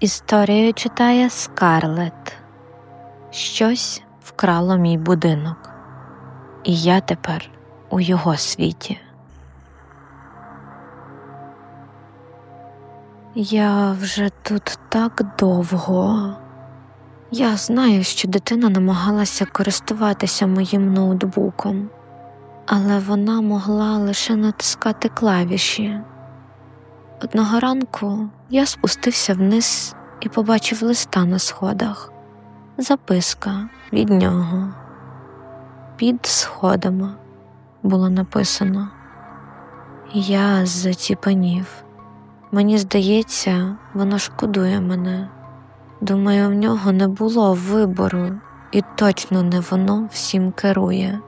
Історію читає Скарлет. Щось вкрало мій будинок, і я тепер у його світі. Я вже тут так довго. Я знаю, що дитина намагалася користуватися моїм ноутбуком, але вона могла лише натискати клавіші. Одного ранку я спустився вниз і побачив листа на сходах. Записка від нього. Під сходами було написано. Я заціпанів. Мені здається, воно шкодує мене. Думаю, в нього не було вибору, і точно не воно всім керує.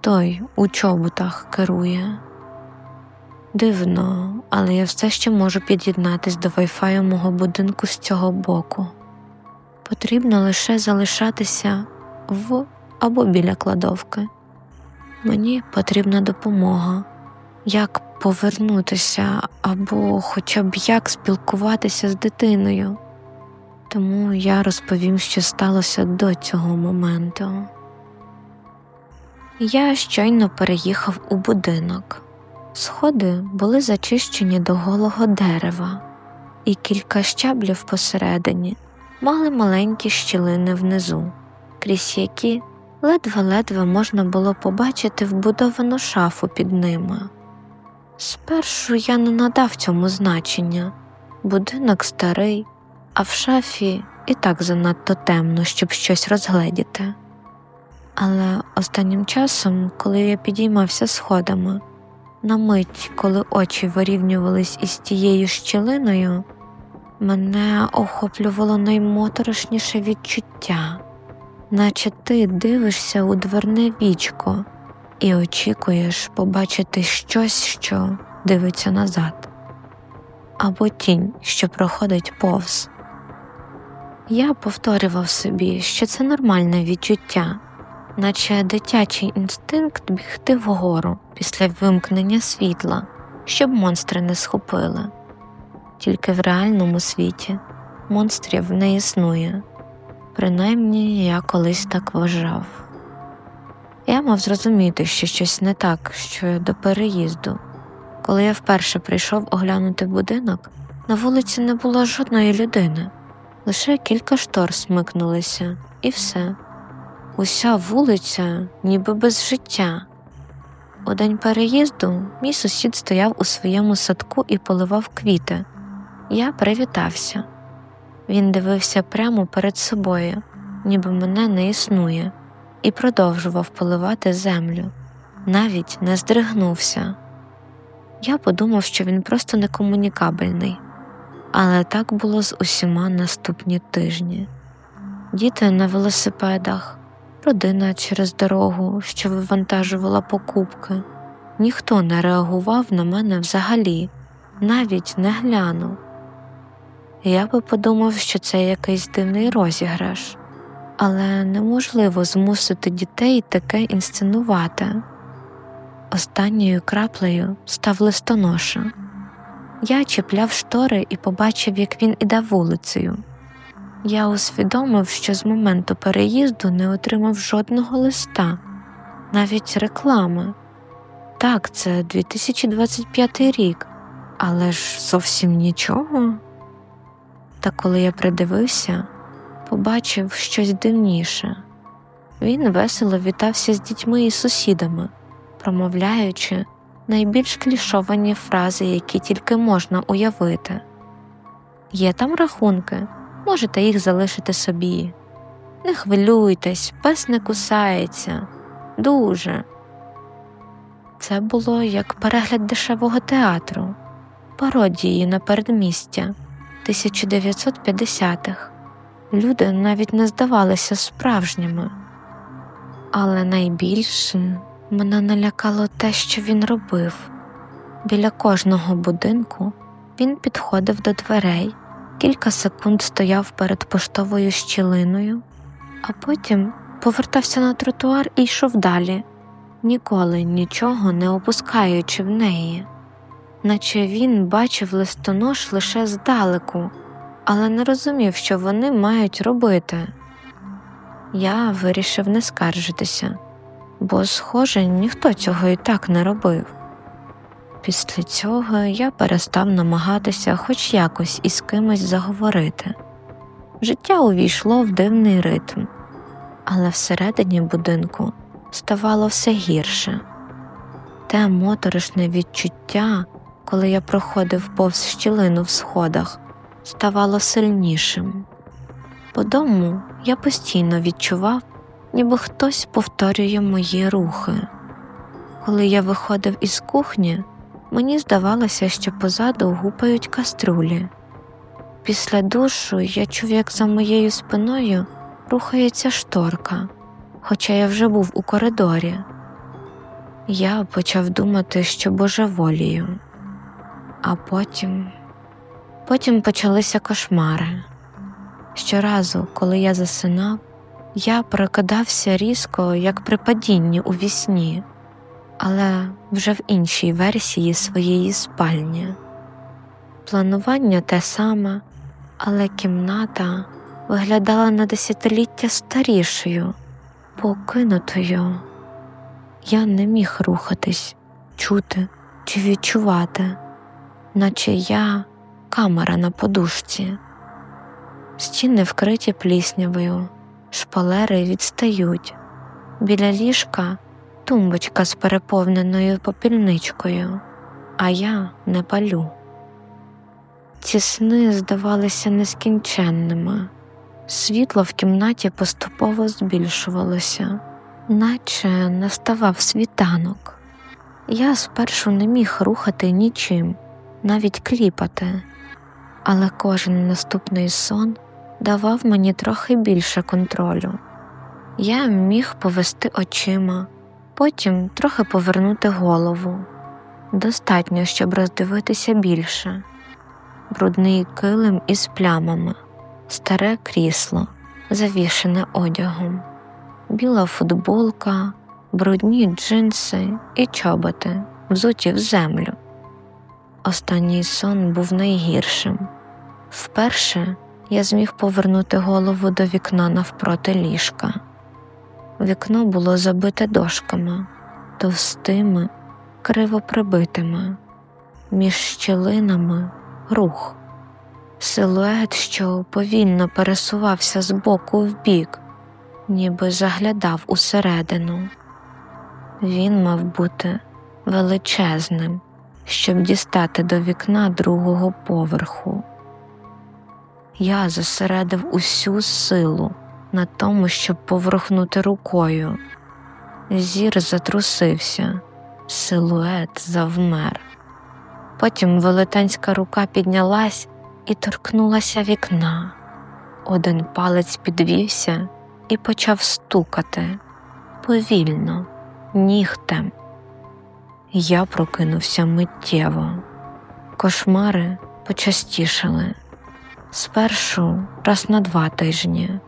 Той у чоботах керує. Дивно, але я все ще можу під'єднатись до Wi-Fi мого будинку з цього боку. Потрібно лише залишатися в або біля кладовки. Мені потрібна допомога, як повернутися або хоча б як спілкуватися з дитиною. Тому я розповім, що сталося до цього моменту. Я щойно переїхав у будинок. Сходи були зачищені до голого дерева, і кілька щаблів посередині мали маленькі щілини внизу, крізь які ледве-ледве можна було побачити вбудовану шафу під ними. Спершу я не надав цьому значення будинок старий, а в шафі і так занадто темно, щоб щось розгледіти. Але останнім часом, коли я підіймався сходами, на мить, коли очі вирівнювались із тією щілиною, мене охоплювало наймоторошніше відчуття, наче ти дивишся у дверне вічко і очікуєш побачити щось, що дивиться назад, або тінь, що проходить повз. Я повторював собі, що це нормальне відчуття наче дитячий інстинкт бігти вгору після вимкнення світла, щоб монстри не схопили. Тільки в реальному світі монстрів не існує, принаймні я колись так вважав. Я мав зрозуміти, що щось не так, що до переїзду. Коли я вперше прийшов оглянути будинок, на вулиці не було жодної людини, лише кілька штор смикнулися, і все. Уся вулиця, ніби без життя. У день переїзду мій сусід стояв у своєму садку і поливав квіти. Я привітався. Він дивився прямо перед собою, ніби мене не існує, і продовжував поливати землю, навіть не здригнувся. Я подумав, що він просто некомунікабельний, але так було з усіма наступні тижні. Діти на велосипедах родина через дорогу, що вивантажувала покупки. Ніхто не реагував на мене взагалі, навіть не глянув. Я би подумав, що це якийсь дивний розіграш, але неможливо змусити дітей таке інсценувати. Останньою краплею став листоноша. Я чіпляв штори і побачив, як він іде вулицею. Я усвідомив, що з моменту переїзду не отримав жодного листа, навіть реклами. Так, це 2025 рік, але ж зовсім нічого. Та коли я придивився, побачив щось дивніше. Він весело вітався з дітьми і сусідами, промовляючи найбільш клішовані фрази, які тільки можна уявити. Є там рахунки можете їх залишити собі. Не хвилюйтесь, пес не кусається. Дуже. Це було як перегляд дешевого театру, пародії на передмістя, 1950-х. Люди навіть не здавалися справжніми. Але найбільше мене налякало те, що він робив. Біля кожного будинку він підходив до дверей, кілька секунд стояв перед поштовою щілиною, а потім повертався на тротуар і йшов далі, ніколи нічого не опускаючи в неї, наче він бачив листонож лише здалеку, але не розумів, що вони мають робити. Я вирішив не скаржитися, бо, схоже, ніхто цього і так не робив. Після цього я перестав намагатися хоч якось із кимось заговорити. Життя увійшло в дивний ритм, але всередині будинку ставало все гірше. Те моторошне відчуття, коли я проходив повз щілину в сходах, ставало сильнішим. По дому я постійно відчував, ніби хтось повторює мої рухи. Коли я виходив із кухні, мені здавалося, що позаду гупають каструлі. Після душу я чув, як за моєю спиною рухається шторка, хоча я вже був у коридорі. Я почав думати, що божеволію, а потім, потім почалися кошмари. Щоразу, коли я засинав, я прокидався різко, як при падінні у вісні, але вже в іншій версії своєї спальні. Планування те саме, але кімната виглядала на десятиліття старішою, покинутою. Я не міг рухатись, чути чи відчувати, наче я камера на подушці. Стіни вкриті пліснявою, шпалери відстають. Біля ліжка тумбочка з переповненою попільничкою, а я не палю. Ці сни здавалися нескінченними, світло в кімнаті поступово збільшувалося, наче наставав світанок. Я спершу не міг рухати нічим, навіть кліпати, але кожен наступний сон давав мені трохи більше контролю. Я міг повести очима, потім трохи повернути голову. Достатньо, щоб роздивитися більше. Брудний килим із плямами, старе крісло, завішене одягом, біла футболка, брудні джинси і чоботи, взуті в землю. Останній сон був найгіршим. Вперше я зміг повернути голову до вікна навпроти ліжка. Вікно було забите дошками, товстими, криво прибитими, між щілинами рух, силует, що повільно пересувався з боку в бік, ніби заглядав усередину. Він мав бути величезним, щоб дістати до вікна другого поверху. Я зосередив усю силу на тому, щоб поворухнути рукою. Зір затрусився, силует завмер. Потім велетенська рука піднялась і торкнулася вікна. Один палець підвівся і почав стукати повільно, нігтем. Я прокинувся миттєво. Кошмари почастішали спершу раз на два тижні,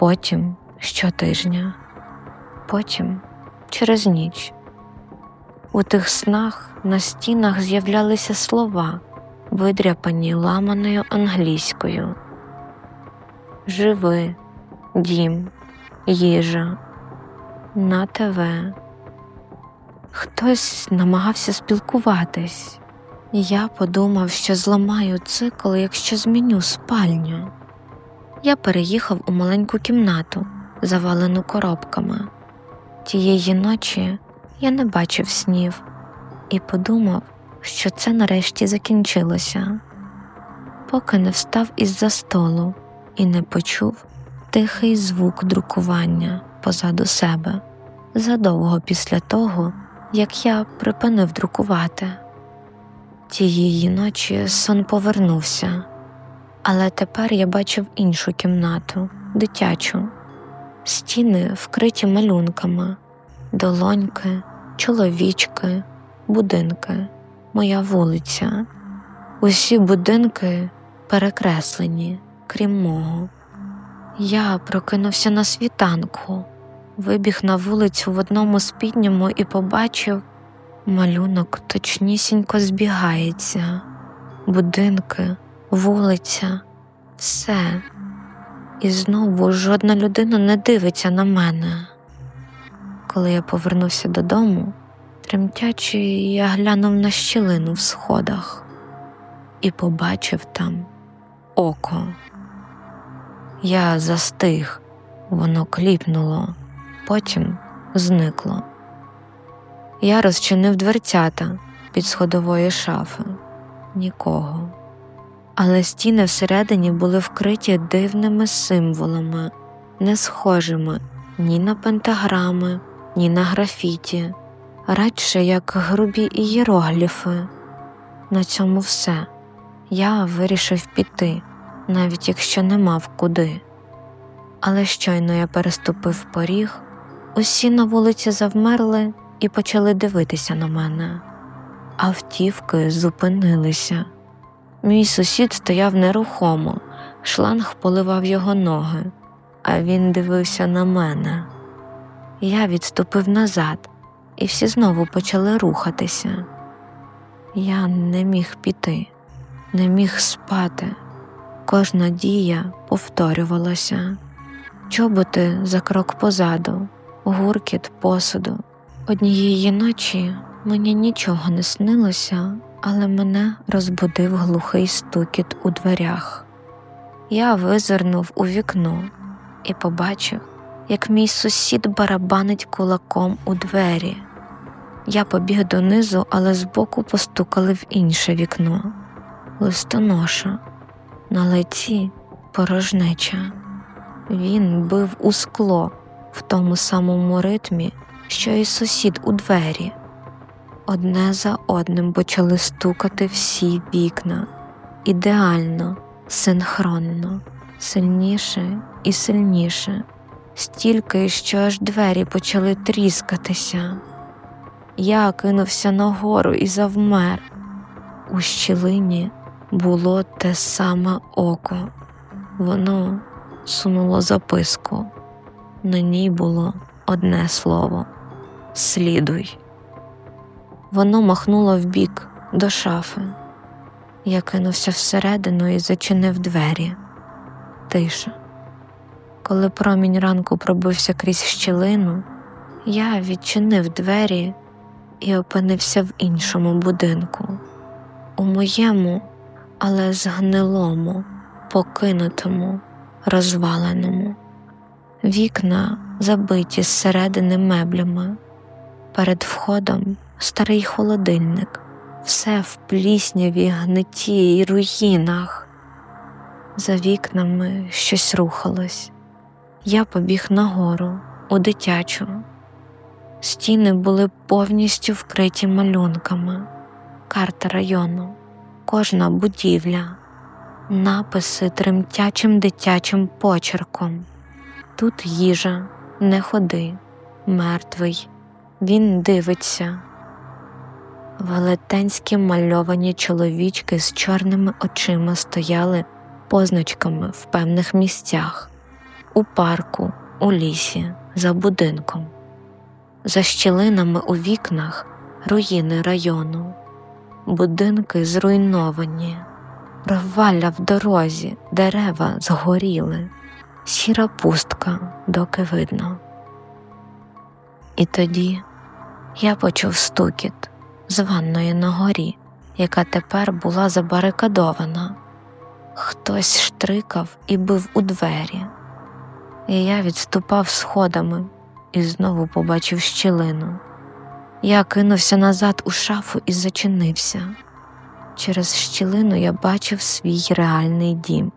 потім щотижня, потім через ніч. У тих снах на стінах з'являлися слова, видряпані ламаною англійською. Живи, дім, їжа, на ТВ. Хтось намагався спілкуватись. Я подумав, що зламаю цикл, якщо зміню спальню. Я переїхав у маленьку кімнату, завалену коробками. Тієї ночі я не бачив снів і подумав, що це нарешті закінчилося, поки не встав із-за столу і не почув тихий звук друкування позаду себе задовго після того, як я припинив друкувати. Тієї ночі сон повернувся. Але тепер я бачив іншу кімнату, дитячу, стіни вкриті малюнками, долоньки, чоловічки, будинки, моя вулиця. Усі будинки перекреслені, крім мого. Я прокинувся на світанку, вибіг на вулицю в одному спідньому і побачив, малюнок точнісінько збігається, будинки, вулиця, все. І знову жодна людина не дивиться на мене. Коли я повернувся додому, тремтячи, я глянув на щілину в сходах і побачив там око. Я застиг, воно кліпнуло, потім зникло. Я розчинив дверцята під сходової шафи нікого. Але стіни всередині були вкриті дивними символами, не схожими ні на пентаграми, ні на графіті, радше як грубі ієрогліфи. На цьому все. Я вирішив піти, навіть якщо не мав куди. Але щойно я переступив поріг, усі на вулиці завмерли і почали дивитися на мене. Автівки зупинилися. Мій сусід стояв нерухомо, шланг поливав його ноги, а він дивився на мене. Я відступив назад, і всі знову почали рухатися. Я не міг піти, не міг спати. Кожна дія повторювалася. Чоботи за крок позаду, гуркіт посуду. Однієї ночі мені нічого не снилося, але мене розбудив глухий стукіт у дверях. Я визирнув у вікно і побачив, як мій сусід барабанить кулаком у двері. Я побіг донизу, але збоку постукали в інше вікно. Листоноша, на лиці порожнеча. Він бив у скло в тому самому ритмі, що й сусід у двері. Одне за одним почали стукати всі вікна, ідеально, синхронно, сильніше і сильніше, стільки, що аж двері почали тріскатися. Я кинувся нагору і завмер. У щілині було те саме око, воно сунуло записку. На ній було одне слово слідуй. Воно махнуло вбік до шафи. Я кинувся всередину і зачинив двері. Тиша. Коли промінь ранку пробився крізь щілину, я відчинив двері і опинився в іншому будинку, у моєму, але згнилому, покинутому, розваленому. Вікна забиті зсередини меблями. Перед входом старий холодильник, все в плісняві, гниті й руїнах. За вікнами щось рухалось. Я побіг нагору, у дитячу. Стіни були повністю вкриті малюнками, карта району, кожна будівля, написи тремтячим дитячим почерком. Тут їжа, не ходи, мертвий, він дивиться. Велетенські мальовані чоловічки з чорними очима стояли позначками в певних місцях у парку, у лісі, за будинком, за щілинами у вікнах руїни району, будинки зруйновані, провалля в дорозі, дерева згоріли, сіра пустка, доки видно. І тоді я почув стукіт з ванної на горі, яка тепер була забарикадована. Хтось штрикав і бив у двері, і я відступав сходами і знову побачив щілину. Я кинувся назад у шафу і зачинився. Через щілину я бачив свій реальний дім,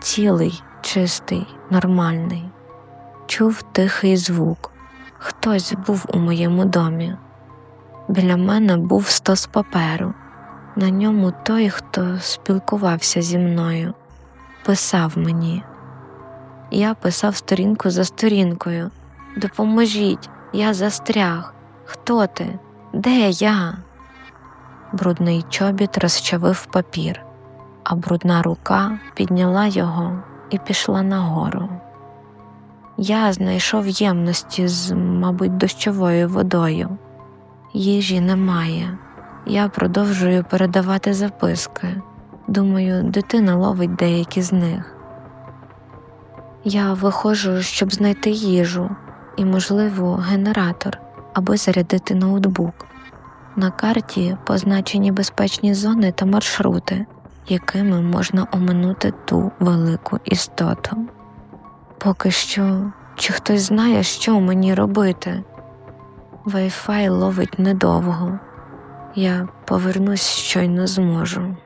цілий, чистий, нормальний, чув тихий звук. Хтось був у моєму домі. Біля мене був стос паперу, на ньому той, хто спілкувався зі мною, писав мені. Я писав сторінку за сторінкою. Допоможіть, я застряг. Хто ти? Де я? Брудний чобіт розчавив папір, а брудна рука підняла його і пішла нагору. Я знайшов ємності з, мабуть, дощовою водою. Їжі немає. Я продовжую передавати записки. Думаю, дитина ловить деякі з них. Я виходжу, щоб знайти їжу і, можливо, генератор, аби зарядити ноутбук. На карті позначені безпечні зони та маршрути, якими можна оминути ту велику істоту. Поки що, чи хтось знає, що мені робити? Wi-Fi ловить недовго. Я повернусь щойно зможу.